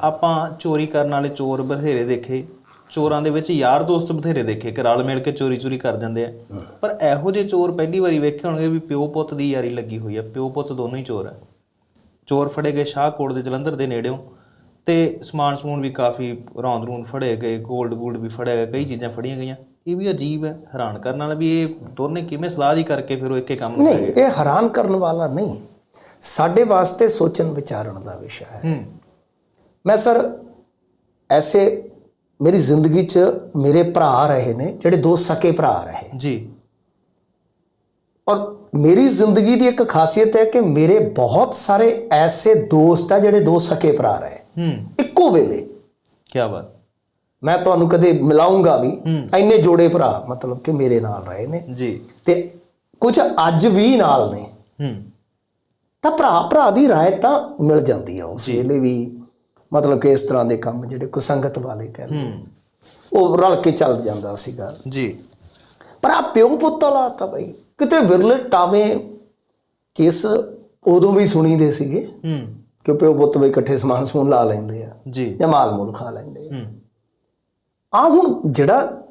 ਆਪਾਂ ਚੋਰੀ ਕਰਨ ਵਾਲੇ ਚੋਰ ਬਥੇਰੇ ਦੇਖੇ। ਚੋਰਾਂ ਦੇ ਵਿੱਚ ਯਾਰ ਦੋਸਤ ਬਥੇਰੇ ਦੇਖੇ ਕਿ ਰਲ ਮਿਲ ਕੇ ਚੋਰੀ ਚੋਰੀ ਕਰ ਜਾਂਦੇ ਆ। ਪਰ ਇਹੋ ਜਿਹੇ ਚੋਰ ਪਹਿਲੀ ਵਾਰੀ ਵੇਖੇ ਹੋਣਗੇ ਵੀ ਪਿਓ ਪੁੱਤ ਦੀ ਯਾਰੀ ਲੱਗੀ ਹੋਈ ਆ ਪਿਓ ਪੁੱਤ ਦੋਨੋਂ ਹੀ ਚੋਰ ਆ। ਚੋਰ ਫੜੇ ਗਏ ਸ਼ਾਹਕੋਟ ਦੇ ਜਲੰਧਰ ਦੇ ਨੇੜਿਓਂ ਤੇ ਸਮਾਨ ਸਮੂਨ ਵੀ ਕਾਫੀ ਰੌਂਦ ਰੂਨ ਫੜੇ ਗਏ 골ਡ ਗੋਲਡ ਵੀ ਫੜਿਆ ਗਿਆ ਕਈ ਚੀਜ਼ਾਂ ਫੜੀਆਂ ਗਈਆਂ। ਇਹ ਵੀ ਅਜੀਬ ਹੈ ਹੈਰਾਨ ਕਰਨ ਵਾਲਾ ਵੀ ਇਹ ਦੋਨੇ ਕਿਵੇਂ ਸਲਾਹ ਜੀ ਕਰਕੇ ਫਿਰ ਉਹ ਇੱਕੇ ਕੰਮ ਨੂੰ ਨਹੀਂ ਇਹ ਹੈਰਾਨ ਕਰਨ ਵਾਲਾ ਨਹੀਂ। ਸਾਡੇ ਵਾਸਤੇ ਸੋਚਣ ਵਿਚਾਰਨ ਦਾ ਵਿਸ਼ਾ ਹੈ। ਹੂੰ। ਮੈਂ ਸਰ ਐਸੇ ਮੇਰੀ ਜ਼ਿੰਦਗੀ 'ਚ ਮੇਰੇ ਭਰਾ ਰਹੇ ਨੇ ਜਿਹੜੇ ਦੋ ਸਕੇ ਭਰਾ ਰਹੇ ਜੀ। ਔਰ ਮੇਰੀ ਜ਼ਿੰਦਗੀ ਦੀ ਇੱਕ ਖਾਸੀਅਤ ਹੈ ਕਿ ਮੇਰੇ ਬਹੁਤ ਸਾਰੇ ਐਸੇ ਦੋਸਤ ਆ ਜਿਹੜੇ ਦੋ ਸਕੇ ਭਰਾ ਰਹੇ ਹੂੰ। ਇੱਕੋ ਵੇਲੇ। ਕੀ ਬਾਤ। ਮੈਂ ਤੁਹਾਨੂੰ ਕਦੇ ਮਿਲਾਉਂਗਾ ਵੀ ਐਨੇ ਜੋੜੇ ਭਰਾ ਮਤਲਬ ਕਿ ਮੇਰੇ ਨਾਲ ਰਹੇ ਨੇ। ਜੀ। ਤੇ ਕੁਝ ਅੱਜ ਵੀ ਨਾਲ ਨੇ। ਹੂੰ। ਤਾਂ ਭਰਾ ਭਰਾ ਦੀ ਰਾਏ ਤਾਂ ਮਿਲ ਜਾਂਦੀ ਆ ਉਸ ਵੇਲੇ ਵੀ ਮਤਲਬ ਕਿ ਇਸ ਤਰ੍ਹਾਂ ਦੇ ਕੰਮ ਜਿਹੜੇ ਕੁਸੰਗਤ ਵਾਲੇ ਕਹਿੰਦੇ ਉਹ ਰਲ ਕੇ ਚੱਲ ਜਾਂਦਾ ਸੀਗਾ ਜੀ। ਪਰ ਆ ਪਿਓ ਪੁੱਤ ਵਾਲਾ ਤਾਂ ਬਈ ਕਿਤੇ ਵਿਰਲੇ ਟਾਵੇਂ ਕੇਸ ਉਦੋਂ ਵੀ ਸੁਣੀਦੇ ਸੀਗੇ। ਹੂੰ। ਕਿ ਪਿਓ ਪੁੱਤ ਵੀ ਇਕੱਠੇ ਸਮਾਨ ਸਮੂਨ ਲਾ ਲੈਂਦੇ ਆ ਜੀ। ਜਾਂ ਮਾਲ ਮੂਲ ਖਾ ਲੈਂਦੇ ਆ। ਹੂੰ। ਆ ਹੁਣ ਜਿਹੜਾ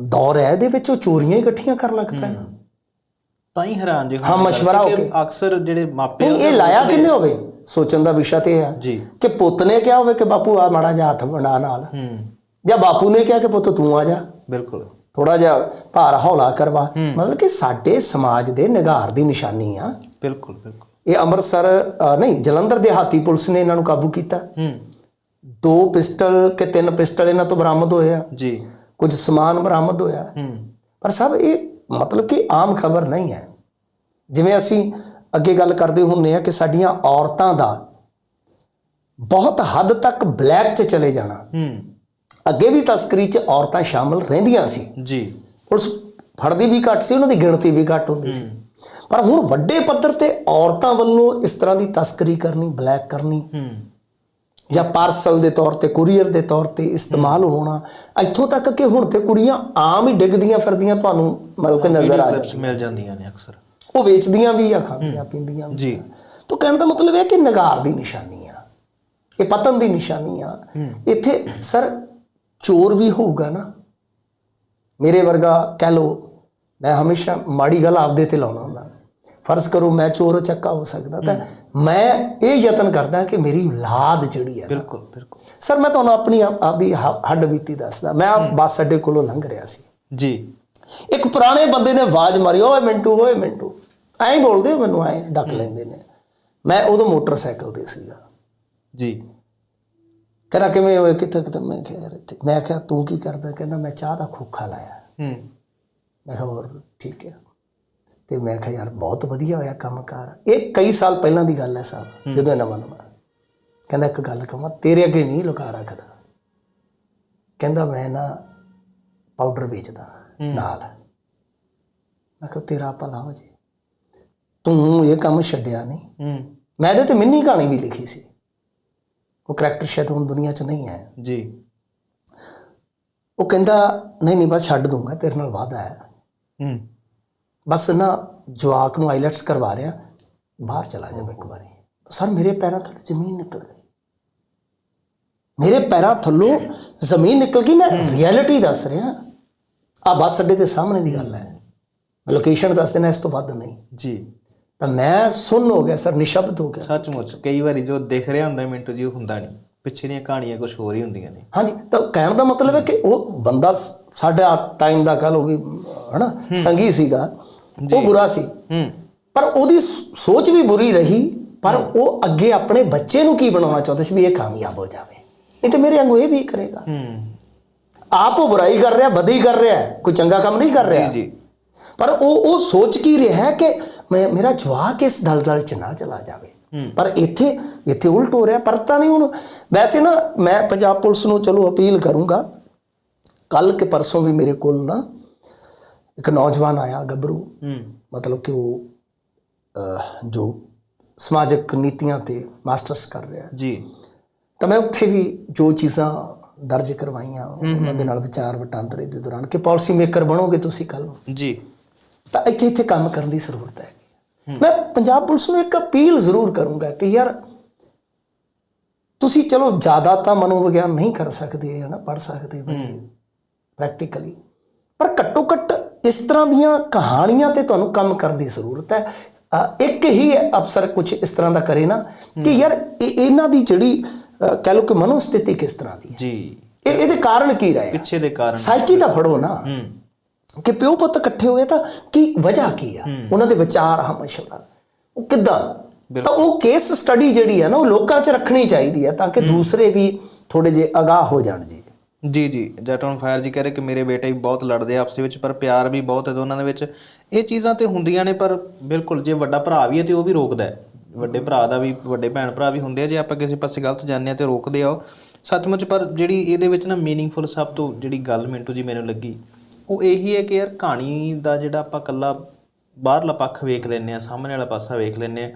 ਦੌਰ ਹੈ ਇਹਦੇ ਵਿੱਚ ਉਹ ਚੋਰੀਆਂ ਇਕੱਠੀਆਂ ਕਰਨ ਲੱਗ ਪਏ ਤਾਂ ਹੀ ਹੈਰਾਨ ਜੀ ਹਾਂ, ਮਸ਼ਵਰਾ ਹੋ ਕੇ। ਅਕਸਰ ਜਿਹੜੇ ਮਾਪੇ ਇਹ ਲਾਇਆ ਕਿੰਨੇ ਹੋਵੇ? ਸੋਚਣ ਦਾ ਵਿਸ਼ਾ ਤੇ ਹੈ ਜੀ। ਕਿ ਪੁੱਤ ਨੇ ਕਿਹਾ ਹੋਵੇ ਕਿ ਬਾਪੂ ਆ ਮਾੜਾ ਜਿਹਾ ਹੱਥ ਬਣਾ ਨਾਲ। ਹੂੰ। ਜਾਂ ਬਾਪੂ ਨੇ ਕਿਹਾ ਕਿ ਪੁੱਤ ਤੂੰ ਆ ਜਾ। ਬਿਲਕੁਲ। ਥੋੜਾ ਜਿਹਾ ਭਾਰ ਹੌਲਾ ਕਰਵਾ। ਮਤਲਬ ਕਿ ਸਾਡੇ ਸਮਾਜ ਦੇ ਨਿਗਾਰ ਦੀ ਨਿਸ਼ਾਨੀ ਆ। ਬਿਲਕੁਲ ਬਿਲਕੁਲ। ਇਹ ਅੰਮ੍ਰਿਤਸਰ ਨਹੀਂ ਜਲੰਧਰ ਦੇ ਹਾਥੀ ਪੁਲਿਸ ਨੇ ਇਹਨਾਂ ਨੂੰ ਕਾਬੂ ਕੀਤਾ। ਹੂੰ। ਦੋ ਪਿਸਟਲ ਕਿ ਤਿੰਨ ਪਿਸਟਲ ਇਹਨਾਂ ਤੋਂ ਬਰਾਮਦ ਹੋਏ ਆ। ਜੀ। ਕੁਝ ਸਮਾਨ ਬਰਾਮਦ ਹੋਇਆ। ਹੂੰ। ਪਰ ਸਭ ਇਹ ਮਤਲਬ ਕਿ ਆਮ ਖਬਰ ਨਹੀਂ ਹੈ। ਜਿਵੇਂ ਅਸੀਂ ਅੱਗੇ ਗੱਲ ਕਰਦੇ ਹੁੰਨੇ ਆ ਕਿ ਸਾਡੀਆਂ ਔਰਤਾਂ ਦਾ ਬਹੁਤ ਹੱਦ ਤੱਕ ਬਲੈਕ 'ਚ ਚਲੇ ਜਾਣਾ। ਹੂੰ। ਅੱਗੇ ਵੀ ਤਸਕਰੀ 'ਚ ਔਰਤਾਂ ਸ਼ਾਮਲ ਰਹਿੰਦੀਆਂ ਸੀ। ਜੀ। ਪੁਲਿਸ ਫੜਦੀ ਵੀ ਘੱਟ ਸੀ ਉਹਨਾਂ ਦੀ ਗਿਣਤੀ ਵੀ ਘੱਟ ਹੁੰਦੀ ਸੀ। ਪਰ ਹੁਣ ਵੱਡੇ ਪੱਧਰ ਤੇ ਔਰਤਾਂ ਵੱਲੋਂ ਇਸ ਤਰ੍ਹਾਂ ਦੀ ਤਸਕਰੀ ਕਰਨੀ ਬਲੈਕ ਕਰਨੀ ਹੂੰ। ਜਾਂ ਪਾਰਸਲ ਦੇ ਤੌਰ ਤੇ ਕੁਰੀਅਰ ਦੇ ਤੌਰ ਤੇ ਇਸਤੇਮਾਲ ਹੋਣਾ ਇੱਥੋਂ ਤੱਕ ਕਿ ਹੁਣ ਤੇ ਕੁੜੀਆਂ ਆਮ ਹੀ ਡਿੱਗਦੀਆਂ ਫਿਰਦੀਆਂ ਤੁਹਾਨੂੰ ਮਤਲਬ ਕਿ ਨਜ਼ਰ ਆ ਮਿਲ ਜਾਂਦੀਆਂ ਨੇ ਅਕਸਰ। ਉਹ ਵੇਚਦੀਆਂ ਵੀ ਆ ਖਾਂਦੀਆਂ ਪੀਂਦੀਆਂ ਵੀ ਜੀ। ਤਾਂ ਕਹਿਣ ਦਾ ਮਤਲਬ ਇਹ ਕਿ ਨਗਾਰ ਦੀ ਨਿਸ਼ਾਨੀ ਆ। ਇਹ ਪਤਨ ਦੀ ਨਿਸ਼ਾਨੀ ਆ। ਇੱਥੇ ਸਰ ਚੋਰ ਵੀ ਹੋਊਗਾ ਨਾ। ਮੇਰੇ ਵਰਗਾ ਕਹਿ ਲੋ ਮੈਂ ਹਮੇਸ਼ਾ ਮਾੜੀ ਗੱਲ ਆਪਦੇ ਤੇ ਲਾਉਣਾ ਹੁੰਦਾ। ਫਰਜ਼ ਕਰੋ ਮੈਂ ਚੋਰ ਚੱਕਾ ਹੋ ਸਕਦਾ ਤਾਂ ਮੈਂ ਇਹ ਯਤਨ ਕਰਦਾ ਕਿ ਮੇਰੀ ਔਲਾਦ ਜਿਹੜੀ ਹੈ ਨਾ, ਬਿਲਕੁਲ ਬਿਲਕੁਲ। ਸਰ ਮੈਂ ਤੁਹਾਨੂੰ ਆਪਣੀ ਆਪ- ਆਪਦੀ ਹੱਡ ਬੀਤੀ ਦੱਸਦਾ। ਮੈਂ ਆਪ ਬੱਸ ਅੱਡੇ ਕੋਲੋਂ ਲੰਘ ਰਿਹਾ ਸੀ। ਜੀ। ਇੱਕ ਪੁਰਾਣੇ ਬੰਦੇ ਨੇ ਆਵਾਜ਼ ਮਾਰੀ ਓਏ ਮਿੰਟੂ ਓਏ ਮਿੰਟੂ। ਐਂ ਬੋਲਦੇ ਆ ਮੈਨੂੰ ਐਂ ਡੱਕ ਲੈਂਦੇ ਨੇ। ਮੈਂ ਉਦੋਂ ਮੋਟਰਸਾਈਕਲ ਤੇ ਸੀਗਾ। ਜੀ। ਕਹਿੰਦਾ ਕਿਵੇਂ ਹੋਏ ਕਿੱਥੇ ਕਿਤੇ ਮੈਂ ਕਿਹਾ ਯਾਰ ਇੱਥੇ। ਮੈਂ ਕਿਹਾ ਤੂੰ ਕੀ ਕਰਦਾ? ਕਹਿੰਦਾ ਮੈਂ ਚਾਹ ਦਾ ਖੋਖਾ ਲਾਇਆ। ਹੂੰ। ਮੈਂ ਕਿਹਾ ਹੋਰ ਠੀਕ ਹੈ। ਤੇ ਮੈਂ ਕਿਹਾ ਯਾਰ ਬਹੁਤ ਵਧੀਆ ਹੋਇਆ ਕੰਮਕਾਰ। ਇਹ ਕਈ ਸਾਲ ਪਹਿਲਾਂ ਦੀ ਗੱਲ ਹੈ ਸਾਹਿਬ ਜਦੋਂ ਇਹ ਨਵਾਂ ਨਵਾਂ। ਕਹਿੰਦਾ ਇੱਕ ਗੱਲ ਕਹਾਂ ਤੇਰੇ ਅੱਗੇ ਨਹੀਂ ਲੁਕਾ ਰੱਖਦਾ। ਕਹਿੰਦਾ ਮੈਂ ਨਾ ਪਾਊਡਰ ਵੇਚਦਾ ਨਾਲ। ਮੈਂ ਕਿਹਾ ਤੇਰਾ ਭਲਾ ਹੋ ਜੇ। ਤੂੰ ਇਹ ਕੰਮ ਛੱਡਿਆ ਨਹੀਂ। ਹੂੰ। ਮੈਂ ਇਹਦੇ ਤੇ ਮਿੰਨੀ ਕਹਾਣੀ ਵੀ ਲਿਖੀ ਸੀ। ਉਹ ਕਰੈਕਟਰ ਸ਼ਾਇਦ ਹੁਣ ਦੁਨੀਆ 'ਚ ਨਹੀਂ ਹੈ। ਜੀ। ਉਹ ਕਹਿੰਦਾ ਨਹੀਂ ਨਹੀਂ ਬਸ ਛੱਡ ਦੂੰਗਾ ਤੇਰੇ ਨਾਲ ਵਾਅਦਾ ਹੈ। ਹੂੰ। ਬਸ ਨਾ ਜਵਾਕ ਨੂੰ ਆਈਲੈਟਸ ਕਰਵਾ ਰਿਆ ਬਾਹਰ ਚਲਾ ਜਾ ਇੱਕ ਵਾਰੀ। ਸਰ ਮੇਰੇ ਪੈਰਾਂ ਥੱਲੇ ਜ਼ਮੀਨ ਨਿਕਲ ਗਈ। ਮੇਰੇ ਪੈਰਾਂ ਥੱਲੋਂ ਜ਼ਮੀਨ ਨਿਕਲ ਗਈ ਮੈਂ ਰਿਐਲਿਟੀ ਦੱਸ ਰਿਹਾ। ਆ ਬੱਸ ਅੱਡੇ ਦੇ ਸਾਹਮਣੇ ਦੀ ਗੱਲ ਹੈ। ਲੋਕੇਸ਼ਨ ਦੱਸ ਦੇਣਾ ਇਸ ਤੋਂ ਵੱਧ ਨਹੀਂ। ਜੀ। ਤਾਂ ਮੈਂ ਸੁਣ ਹੋ ਗਿਆ ਸਰ ਨਿਸ਼ਬਦ ਹੋ ਗਿਆ। ਸੱਚਮੁੱਚ ਕਈ ਵਾਰੀ ਜੋ ਦਿਖ ਰਿਹਾ ਹੁੰਦਾ ਮਿੰਟੂ ਜੀ ਉਹ ਹੁੰਦਾ ਨਹੀਂ। ਪਿੱਛੇ ਦੀਆਂ ਕਹਾਣੀਆਂ ਕੁਝ ਹੋਰ ਹੀ ਹੁੰਦੀਆਂ ਨੇ। ਹਾਂਜੀ ਤਾਂ ਕਹਿਣ ਦਾ ਮਤਲਬ ਹੈ ਕਿ ਉਹ ਬੰਦਾ ਸਾਡਾ ਟਾਈਮ ਦਾ ਕਹ ਲਓ ਵੀ ਹਨਾ ਸੰਗੀ ਸੀਗਾ ਉਹ ਬੁਰਾ ਸੀ। ਪਰ ਉਹਦੀ ਸੋਚ ਵੀ ਬੁਰੀ ਰਹੀ ਪਰ ਉਹ ਅੱਗੇ ਆਪਣੇ ਬੱਚੇ ਨੂੰ ਕੀ ਬਣਾਉਣਾ ਚਾਹੁੰਦਾ ਸੀ ਵੀ ਇਹ ਕਾਮਯਾਬ ਹੋ ਜਾਵੇ। ਨਹੀਂ ਤੇ ਮੇਰੇ ਵਾਂਗੂ ਇਹ ਵੀ ਕਰੇਗਾ। ਹੂੰ। ਆਪ ਉਹ ਬੁਰਾਈ ਕਰ ਰਿਹਾ ਬਦੀ ਕਰ ਰਿਹਾ ਕੋਈ ਚੰਗਾ ਕੰਮ ਨਹੀਂ ਕਰ ਰਿਹਾ। ਜੀ ਜੀ। ਪਰ ਉਹ ਉਹ ਸੋਚ ਕੀ ਰਿਹਾ ਹੈ ਕਿ ਮੈਂ ਮੇਰਾ ਜਵਾਕ ਇਸ ਦਲਦਲ ਚ ਨਾ ਚਲਾ ਜਾਵੇ। ਪਰ ਇੱਥੇ ਇੱਥੇ ਉਲਟ ਹੋ ਰਿਹਾ ਪਰ ਤਾਂ ਨਹੀਂ ਹੁਣ। ਵੈਸੇ ਨਾ ਮੈਂ ਪੰਜਾਬ ਪੁਲਿਸ ਨੂੰ ਚਲੋ ਅਪੀਲ ਕਰੂੰਗਾ ਕੱਲ ਕੇ ਪਰਸੋਂ ਵੀ ਮੇਰੇ ਕੋਲ ਨਾ ਇੱਕ ਨੌਜਵਾਨ ਆਇਆ ਗੱਭਰੂ। ਮਤਲਬ ਕਿ ਉਹ ਜੋ ਸਮਾਜਿਕ ਨੀਤੀਆਂ ਤੇ ਮਾਸਟਰਸ ਕਰ ਰਿਹਾ ਜੀ। ਤਾਂ ਮੈਂ ਉੱਥੇ ਵੀ ਜੋ ਚੀਜ਼ਾਂ ਦਰਜ ਕਰਵਾਈਆਂ ਉਹਨਾਂ ਦੇ ਨਾਲ ਵਿਚਾਰ ਵਟਾਂਦਰੇ ਦੇ ਦੌਰਾਨ ਕਿ ਪਾਲਿਸੀ ਮੇਕਰ ਬਣੋਗੇ ਤੁਸੀਂ ਕੱਲ ਜੀ। ਤਾਂ ਇੱਥੇ ਇੱਥੇ ਕੰਮ ਕਰਨ ਦੀ ਜ਼ਰੂਰਤ ਹੈ। ਮੈਂ ਪੰਜਾਬ ਪੁਲਿਸ ਨੂੰ ਇੱਕ ਅਪੀਲ ਜ਼ਰੂਰ ਕਰੂੰਗਾ ਕਿ ਯਾਰ ਤੁਸੀਂ ਚਲੋ ਜ਼ਿਆਦਾ ਤਾਂ ਮਨੋਵਿਗਿਆਨ ਨਹੀਂ ਕਰ ਸਕਦੇ ਹੈ ਨਾ ਪੜ ਸਕਦੇ ਪ੍ਰੈਕਟੀਕਲੀ ਪਰ ਘੱਟੋ ਘੱਟ ਇਸ ਤਰ੍ਹਾਂ ਦੀਆਂ ਕਹਾਣੀਆਂ ਤੇ ਤੁਹਾਨੂੰ ਕੰਮ ਕਰਨ ਦੀ ਜ਼ਰੂਰਤ ਹੈ। ਇੱਕ ਹੀ ਅਫਸਰ ਕੁਝ ਇਸ ਤਰ੍ਹਾਂ ਦਾ ਕਰੇ ਨਾ ਕਿ ਯਾਰ ਇਹ- ਇਹਨਾਂ ਦੀ ਜਿਹੜੀ ਕਹਿ ਲਓ ਕਿ ਮਨੋਸਥਿਤੀ ਕਿਸ ਤਰ੍ਹਾਂ ਦੀ ਹੈ। ਜੀ। ਇਹ ਇਹਦੇ ਕਾਰਨ ਕੀ ਰਹੇ ਪਿੱਛੇ ਦੇ ਕਾਰਨ ਸਾਈਕੀ ਤਾਂ ਫੜੋ ਨਾ। ਹੂੰ। ਕਿ ਪਿਓ ਪੁੱਤ ਇਕੱਠੇ ਹੋਏ ਤਾਂ ਕੀ ਵਜ੍ਹਾ ਕੀ ਆ? ਉਹਨਾਂ ਦੇ ਵਿਚਾਰ ਹਮੇਸ਼ਾ ਉਹ ਕਿੱਦਾਂ? ਤਾਂ ਉਹ ਕੇਸ ਸਟੱਡੀ ਜਿਹੜੀ ਹੈ ਨਾ ਉਹ ਲੋਕਾਂ 'ਚ ਰੱਖਣੀ ਚਾਹੀਦੀ ਹੈ ਤਾਂ ਕਿ ਦੂਸਰੇ ਵੀ ਥੋੜੇ ਜੇ ਅਗਾਹ ਹੋ ਜਾਣ ਜੀ। ਜੀ ਜੀ। ਜੱਟ ਔਨ ਫਾਇਰ ਜੀ ਕਹਿ ਰਹੇ ਕਿ ਮੇਰੇ ਬੇਟੇ ਵੀ ਬਹੁਤ ਲੜਦੇ ਆ ਆਪਸ ਵਿੱਚ ਪਰ ਪਿਆਰ ਵੀ ਬਹੁਤ ਹੈ ਦੋਨਾਂ ਦੇ ਵਿੱਚ। ਇਹ ਚੀਜ਼ਾਂ ਤੇ ਹੁੰਦੀਆਂ ਨੇ ਪਰ ਬਿਲਕੁਲ ਜੇ ਵੱਡਾ ਭਰਾ ਵੀ ਹੈ ਤੇ ਉਹ ਵੀ ਰੋਕਦਾ ਹੈ। ਵੱਡੇ ਭਰਾ ਦਾ ਵੀ ਵੱਡੇ ਭੈਣ ਭਰਾ ਵੀ ਹੁੰਦੇ ਆ ਜੇ ਆਪਾਂ ਕਿਸੇ ਪਾਸੇ ਗਲਤ ਜਾਂਦੇ ਆ ਤੇ ਰੋਕਦੇ ਆ ਸੱਚਮੁੱਚ ਪਰ ਜਿਹੜੀ ਇਹਦੇ ਵਿੱਚ ਨਾ ਮੀਨਿੰਗਫੁਲ ਸਭ ਤੋਂ ਜਿਹੜੀ ਗੱਲ ਮਿੰਟੂ ਜੀ ਮੈਨੂੰ ਲੱਗੀ ਉਹ ਇਹੀ ਹੈ ਕਿ ਯਾਰ ਕਹਾਣੀ ਦਾ ਜਿਹੜਾ ਆਪਾਂ ਕੱਲਾ ਬਾਹਰਲਾ ਪੱਖ ਵੇਖ ਲੈਂਦੇ ਆ ਸਾਹਮਣੇ ਵਾਲਾ ਪਾਸਾ ਵੇਖ ਲੈਂਦੇ ਆ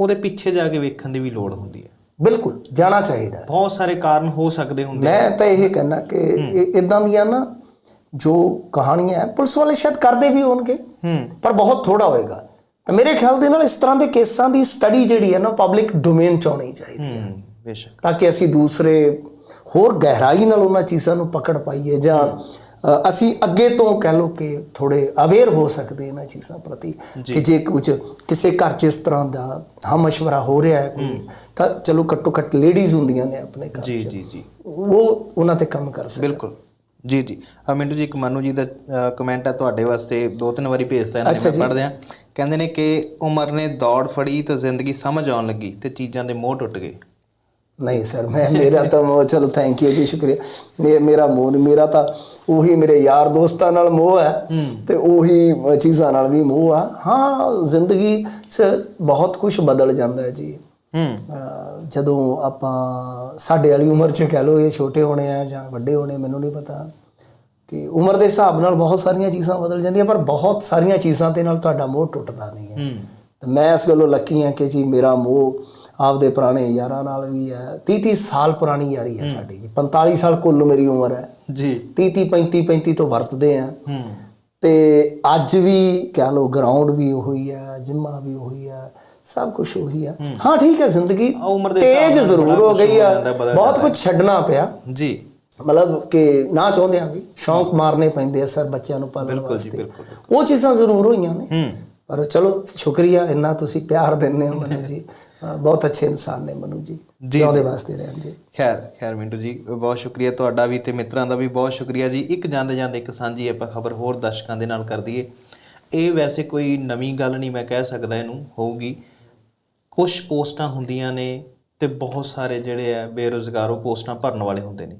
ਉਹਦੇ ਪਿੱਛੇ ਜਾ ਕੇ ਵੇਖਣ ਦੀ ਵੀ ਲੋੜ ਹੁੰਦੀ ਹੈ। ਬਿਲਕੁਲ ਜਾਣਾ ਚਾਹੀਦਾ। ਬਹੁਤ ਸਾਰੇ ਕਾਰਨ ਹੋ ਸਕਦੇ ਹੁੰਦੇ ਮੈਂ ਤਾਂ ਇਹ ਕਹਿਣਾ ਕਿ ਇਦਾਂ ਦੀਆਂ ਨਾ ਜੋ ਕਹਾਣੀਆਂ ਹੈ, ਪੁਲਿਸ ਵਾਲੇ ਸ਼ਾਇਦ ਕਰਦੇ ਵੀ ਹੋਣਗੇ ਪਰ ਬਹੁਤ ਥੋੜਾ ਹੋਏਗਾ। ਤਾਂ ਮੇਰੇ ਖਿਆਲ ਦੇ ਨਾਲ ਇਸ ਤਰ੍ਹਾਂ ਦੇ ਕੇਸਾਂ ਦੀ ਸਟੱਡੀ ਜਿਹੜੀ ਹੈ ਨਾ ਪਬਲਿਕ ਡੋਮੇਨ ਚ ਹੋਣੀ ਚਾਹੀਦੀ ਹੂੰ। ਬੇਸ਼ੱਕ। ਤਾਂ ਕਿ ਅਸੀਂ ਦੂਸਰੇ ਹੋਰ ਗਹਿਰਾਈ ਨਾਲ ਉਹਨਾਂ ਚੀਜ਼ਾਂ ਨੂੰ ਪਕੜ ਪਾਈਏ ਜਾਂ ਅਸੀਂ ਅੱਗੇ ਤੋਂ ਕਹਿ ਲਓ ਕਿ ਥੋੜੇ ਅਵੇਅਰ ਹੋ ਸਕਦੇ ਇਹਨਾਂ ਚੀਜ਼ਾਂ ਪ੍ਰਤੀ ਕਿ ਜੇ ਕੁਝ ਕਿਸੇ ਘਰ 'ਚ ਇਸ ਤਰ੍ਹਾਂ ਦਾ ਹਮ ਮਸ਼ਵਰਾ ਹੋ ਰਿਹਾ ਹੈ ਕੋਈ ਤਾਂ ਚਲੋ ਘੱਟੋ ਘੱਟ ਲੇਡੀਜ਼ ਹੁੰਦੀਆਂ ਨੇ ਆਪਣੇ ਘਰ ਜੀ ਜੀ ਜੀ। ਉਹ ਉਹਨਾਂ ਤੇ ਕੰਮ ਕਰ ਸਕਦੇ ਬਿਲਕੁਲ। ਜੀ ਜੀ। ਆ ਮਿੰਟੂ ਜੀ ਇੱਕ ਮਨੂ ਜੀ ਦਾ ਕਮੈਂਟ ਹੈ ਤੁਹਾਡੇ ਵਾਸਤੇ ਦੋ ਤਿੰਨ ਵਾਰੀ ਭੇਜਤਾ ਇਹਨਾਂ ਨੇ ਮੈਂ ਪੜ੍ਹਦੇ ਆ ਕਹਿੰਦੇ ਨੇ ਕਿ ਉਮਰ ਨੇ ਦੌੜ ਫੜੀ ਤਾਂ ਜ਼ਿੰਦਗੀ ਸਮਝ ਆਉਣ ਲੱਗੀ ਤੇ ਚੀਜ਼ਾਂ ਦੇ ਮੋਹ ਟੁੱਟ ਗਏ। ਨਹੀਂ ਸਰ ਮੈਂ ਮੇਰਾ ਤਾਂ ਮੋਹ ਚਲੋ ਥੈਂਕ ਯੂ ਜੀ ਸ਼ੁਕਰੀਆ। ਮੇਰਾ ਮੋਹ ਮੇਰਾ ਤਾਂ ਉਹੀ ਮੇਰੇ ਯਾਰ ਦੋਸਤਾਂ ਨਾਲ ਮੋਹ ਹੈ ਤੇ ਉਹੀ ਚੀਜ਼ਾਂ ਨਾਲ ਵੀ ਮੋਹ ਆ। ਹਾਂ ਜ਼ਿੰਦਗੀ 'ਚ ਬਹੁਤ ਕੁਝ ਬਦਲ ਜਾਂਦਾ ਹੈ। ਜੀ ਜਦੋਂ ਆਪਾਂ ਸਾਡੇ ਵਾਲੀ ਉਮਰ 'ਚ ਕਹਿ ਲਓ ਇਹ ਛੋਟੇ ਹੋਣੇ ਆ ਜਾਂ ਵੱਡੇ ਹੋਣੇ ਮੈਨੂੰ ਨਹੀਂ ਪਤਾ ਕਿ ਉਮਰ ਦੇ ਹਿਸਾਬ ਨਾਲ ਬਹੁਤ ਸਾਰੀਆਂ ਚੀਜ਼ਾਂ ਬਦਲ ਜਾਂਦੀਆਂ ਪਰ ਬਹੁਤ ਸਾਰੀਆਂ ਚੀਜ਼ਾਂ ਦੇ ਨਾਲ ਤੁਹਾਡਾ ਮੋਹ ਟੁੱਟਦਾ ਨਹੀਂ ਹੈ। ਹੂੰ। ਤੇ ਮੈਂ ਇਸ ਗੱਲੋਂ ਲੱਕੀ ਹਾਂ ਕਿ ਜੀ ਮੇਰਾ ਮੋਹ ਆਪਦੇ ਪੁਰਾਣੇ ਯਾਰਾਂ ਨਾਲ ਵੀ ਹੈ। 30 30 ਸਾਲ ਪੁਰਾਣੀ ਯਾਰੀ ਹੈ ਸਾਡੀ ਜੀ। 45 ਸਾਲ ਕੁੱਲ ਮੇਰੀ ਉਮਰ ਹੈ। ਜੀ। 30 30 35 35 ਤੋਂ ਵਰਤਦੇ ਆ ਤੇ ਅੱਜ ਵੀ ਕਹਿ ਲਓ ਗਰਾਊਂਡ ਵੀ ਉਹੀ ਹੈ ਜਿੰਮਾ ਵੀ ਉਹੀ ਹੈ ਸਭ ਕੁਝ ਉਹੀ ਹੈ। ਹਾਂ। ਠੀਕ ਹੈ ਜ਼ਿੰਦਗੀ ਆ ਉਮਰ ਦੇ ਹਿਸਾਬ ਤੇਜ਼ ਜ਼ਰੂਰ ਹੋ ਗਈ ਆ ਬਹੁਤ ਕੁਝ ਛੱਡਣਾ ਪਿਆ। ਜੀ। ਮਤਲਬ ਕਿ ਨਾ ਚਾਹੁੰਦੇ ਆ ਵੀ ਸ਼ੌਂਕ ਮਾਰਨੇ ਪੈਂਦੇ ਆ ਸਰ ਬੱਚਿਆਂ ਨੂੰ ਪਾਲਣ ਵਾਸਤੇ। ਉਹ ਚੀਜ਼ਾਂ ਜ਼ਰੂਰ ਹੋਈਆਂ ਨੇ। ਪਰ ਚਲੋ ਸ਼ੁਕਰੀਆ ਇੰਨਾ ਤੁਸੀਂ ਪਿਆਰ ਦਿੰਦੇ ਹੋ ਮਨੂ ਜੀ। ਬਹੁਤ ਅੱਛੇ ਇਨਸਾਨ ਨੇ ਮਨੂ ਜੀ। ਜੀ, ਜਿਉਂਦੇ ਵਾਸਤੇ ਰਹਿਣ ਜੀ। ਖੈਰ ਖੈਰ ਮਿੰਟੂ ਜੀ ਬਹੁਤ ਸ਼ੁਕਰੀਆ ਤੁਹਾਡਾ ਵੀ ਤੇ ਮਿੱਤਰਾਂ ਦਾ ਵੀ ਬਹੁਤ ਸ਼ੁਕਰੀਆ ਜੀ। ਇੱਕ ਜਾਂਦੇ ਜਾਂਦੇ ਇੱਕ ਸਾਂਝੀ ਆਪਾਂ ਖਬਰ ਹੋਰ ਦਰਸ਼ਕਾਂ ਦੇ ਨਾਲ ਕਰ ਦਈਏ। ਇਹ ਵੈਸੇ ਕੋਈ ਨਵੀਂ ਗੱਲ ਨਹੀਂ ਮੈਂ ਕਹਿ ਸਕਦਾ ਇਹਨੂੰ ਹੋਊਗੀ। ਕੁਝ ਪੋਸਟਾਂ ਹੁੰਦੀਆਂ ਨੇ ਤੇ ਬਹੁਤ ਸਾਰੇ ਜਿਹੜੇ ਆ ਬੇਰੁਜ਼ਗਾਰ ਉਹ ਪੋਸਟਾਂ ਭਰਨ ਵਾਲੇ ਹੁੰਦੇ ਨੇ।